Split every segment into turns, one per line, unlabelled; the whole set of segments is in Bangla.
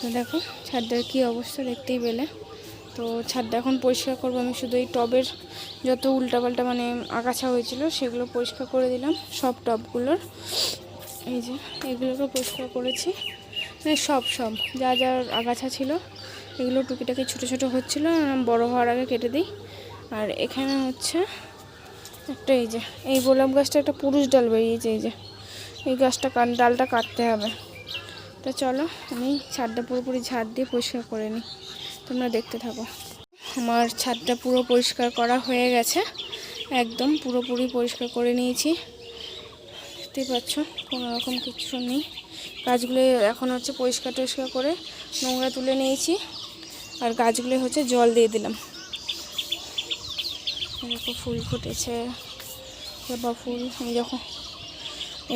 তো দেখো। ছাদটার কী অবস্থা দেখতেই পেলে। তো ছাদটা এখন পরিষ্কার করব আমি। শুধু এই টবের যত উল্টাপাল্টা মানে আগাছা হয়েছিল, সেগুলো পরিষ্কার করে দিলাম। সব টবগুলোর। এই যে, এগুলোকে পরিষ্কার করেছি। মানে সব সব। যা যা আগাছা ছিল, এগুলো টুকিটাকি ছোটো ছোটো হচ্ছিল। বড়ো হওয়ার আগে কেটে দিই। আর এখানে হচ্ছে একটা এই যে, এই গোলাপ গাছটা একটা পুরুষ ডাল বেরিয়েছে। এই যে, এই গাছটা ডালটা কাটতে হবে। তো চলো, আমি ছাদটা পুরোপুরি ঝাড় দিয়ে পরিষ্কার করে নিই। তোমরা দেখতে থাকো। আমার ছাদটা পুরো পরিষ্কার করা হয়ে গেছে। একদম পুরোপুরি পরিষ্কার করে নিয়েছি। দেখতেই পাচ্ছ, কোনো রকম কিছু নেই। গাছগুলো এখন হচ্ছে পরিষ্কার টরিষ্কার করে নোংরা তুলে নিয়েছি। আর গাছগুলো হচ্ছে জল দিয়ে দিলাম। এরকম ফুল ফুটেছে জবা ফুল আমি যখন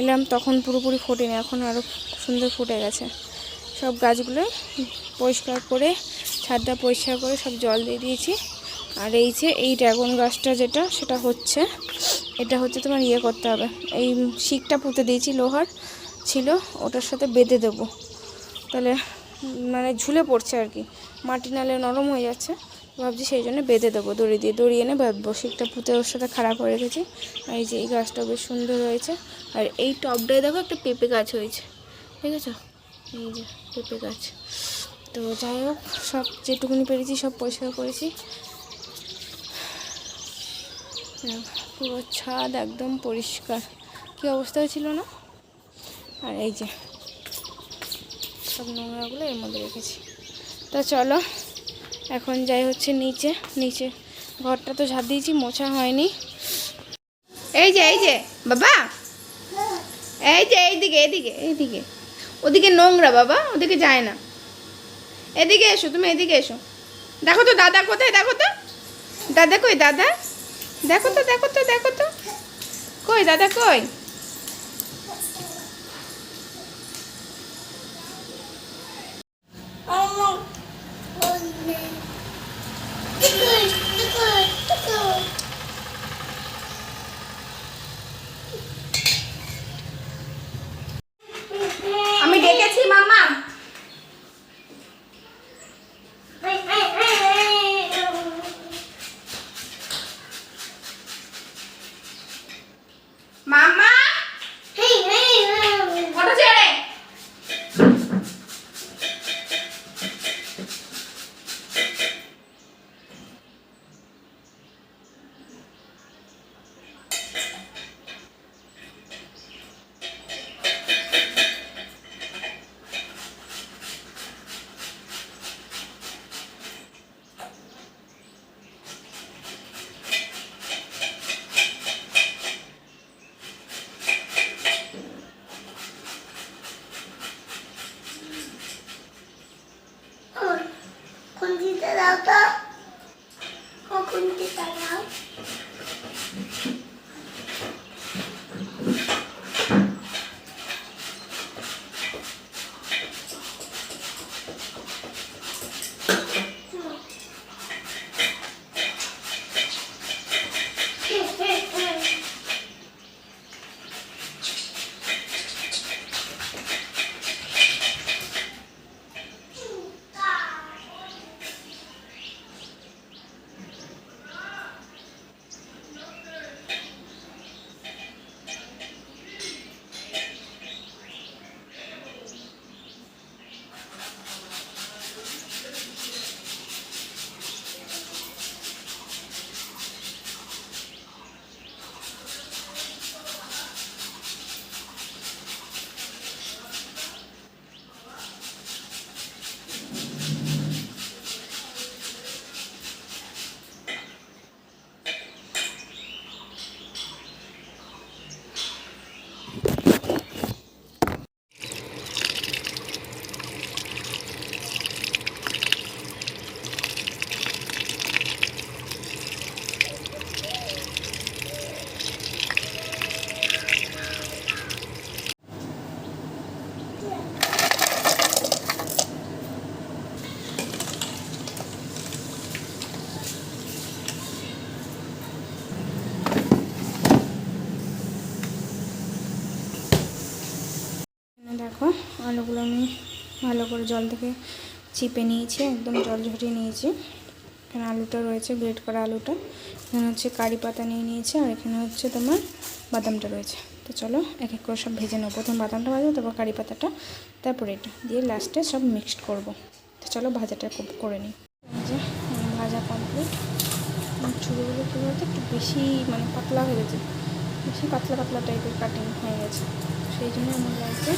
এলাম, তখন পুরোপুরি ফোটেনি, এখন আরও সুন্দর ফুটে গেছে। সব গাছগুলো পরিষ্কার করে, ছাদটা পরিষ্কার করে সব জল দিয়ে দিয়েছি। আর এই যে এই ড্রাগন গাছটা যেটা, সেটা হচ্ছে, এটা হচ্ছে তোমার ইয়ে করতে হবে। এই শিকটা পুঁতে দিয়েছি, লোহার ছিল, ওটার সাথে বেঁধে দেবো। তাহলে মানে ঝুলে পড়ছে আর কি। মাটি নালে নরম হয়ে যাচ্ছে। ভাবছি সেই জন্য বেঁধে দেবো, দড়ি দিয়ে। দড়ি এনে বাঁধবো শিকটা পুঁতে ওর সাথে খারাপ হয়ে রেখেছি। আর এই যে এই গাছটা বেশ সুন্দর হয়েছে। আর এই টবটায় দেখো একটা পেঁপে গাছ হয়েছে। ঠিক আছে এই যে পেঁপে গাছ। তো যাই হোক, সব যেটুকুনি পেরেছি সব পরিষ্কার করেছি। পুরো ছাদ একদম পরিষ্কার। কী অবস্থা ছিল না? আর এই যে সব নোংরাগুলো এর মধ্যে রেখেছি। তো চলো এখন যাই হচ্ছে নিচে নিচে। ঘরটা তো ঝাঁপ দিয়েছি, মোছা হয়নি।
এই যে এই যে, বাবা। এই যে, এইদিকে এইদিকে এইদিকে। ওদিকে নোংরা, বাবা, ওদিকে যায় না। এদিকে এসো, তুমি এদিকে এসো। দেখো তো, দাদা কোথায়, দেখো তো। দাদা কই, দাদা? দেখো তো দেখো তো দেখো তো। কই, দাদা কই? আমি
ভালো করে জল থেকে চিপে নিয়েছি, একদম জল ঝরিয়ে নিয়েছি। এখানে আলুটা রয়েছে, গ্রেট করা আলুটা। এখানে হচ্ছে কারি পাতা নিয়ে নিয়েছি, আর এখানে হচ্ছে তোমার বাদামটা রয়েছে। তো চলো এক এক করে সব ভেজে নেব। প্রথম বাদামটা ভাজবো, তারপর কারি পাতাটা, তারপর এটা দিয়ে লাস্টে সব মিক্সড করব। তো চলো ভাজাটা করে নিই। যে ভাজা কমপ্লিট ছুরিগুলো কী বলতো, একটু বেশি মানে পাতলা হয়ে গেছে। বেশি পাতলা পাতলা টাইপের কাটিং হয়ে গেছে। সেই জন্য আমার লাগছে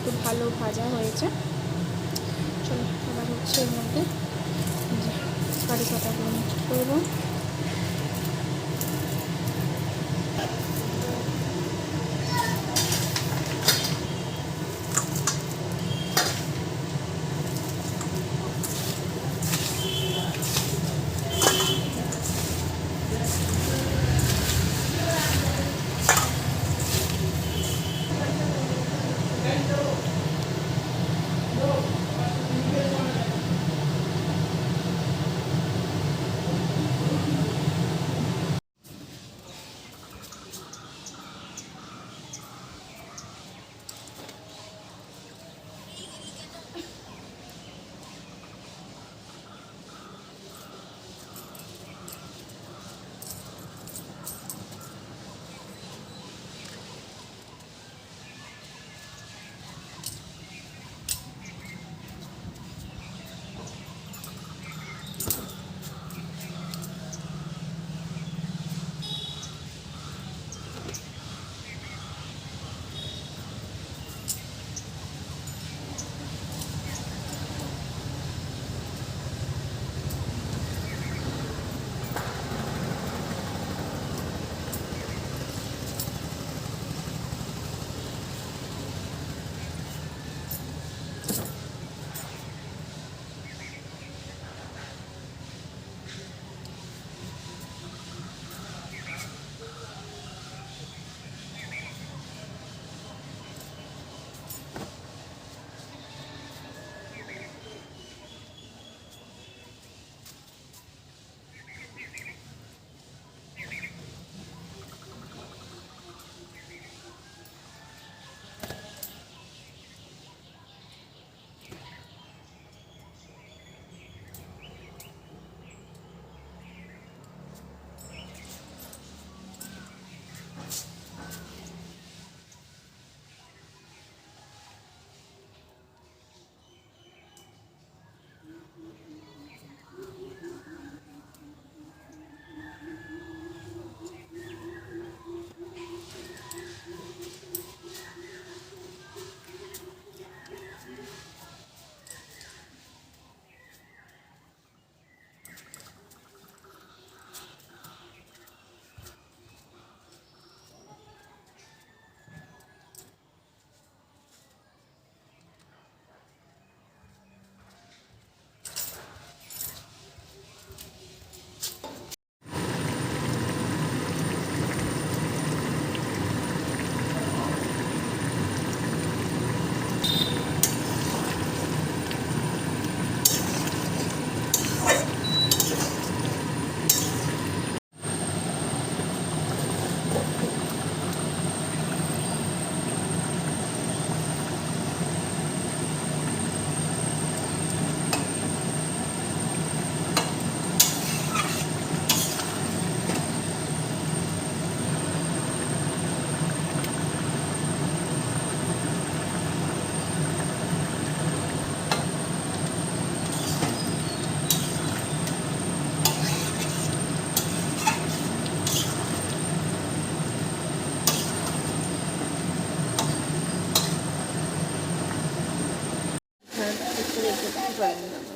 একটু ভালো ভাজা হয়েছে। চলো এবার হচ্ছে এর মধ্যে কারি পাতাগুলো মিক্সড করব।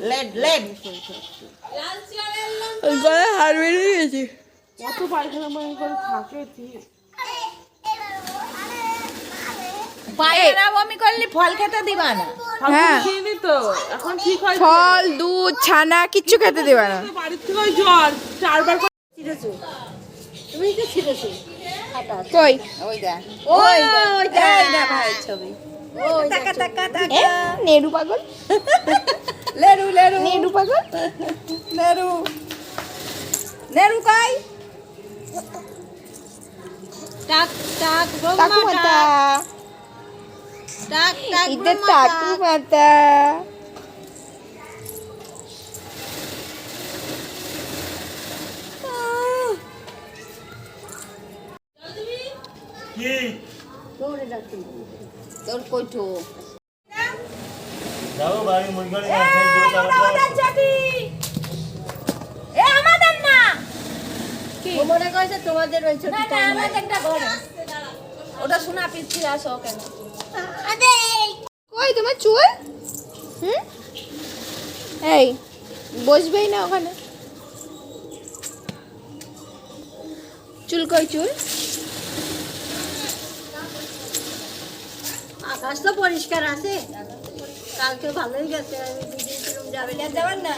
লেড লেড
গলায় হার বেরিয়ে গেছে।
কত পায়খানা মানে করে থাকে
পায়খানা বমি করলে ফল খেতে দিবা না।
হ্যাঁ।
খেয়ে তো এখন ঠিক হয়
ফল দুধ ছানা কিচ্ছু খেতে দেবে না।
বাড়ির থেকে ওই জ্বর। চারবার
তুমি তো ছিঁড়েছো।
কই?
ওই দেখ। ওই দেখ। দেখ। ভাইয়ের ছবি। ওই টাকা টাকা টাকা
নেরু পাগল?
লেরু লেরু।
নেরু পাগল
নেরু নেরু কাই? টাক টাক
কাকু মাতা।
টাক টাক
এটা টাকু মাতা। কি? তোর কইঠো।
যাও বাড়ি মুরগি
এ আমাদের না।
ও মনে করছে তোমাদের ওই ছোট
না আমাদেরটা ঘরে। ওটা শোনা পিচ্ছি আসো কেন? কই তোমার চুল? হুম? এই বসবেই না ওখানে। চুল কই চুল?
আকাশ তো পরিষ্কার আছে। কালকে ভালোই গেছে আমি দিদির রুম যাবে না?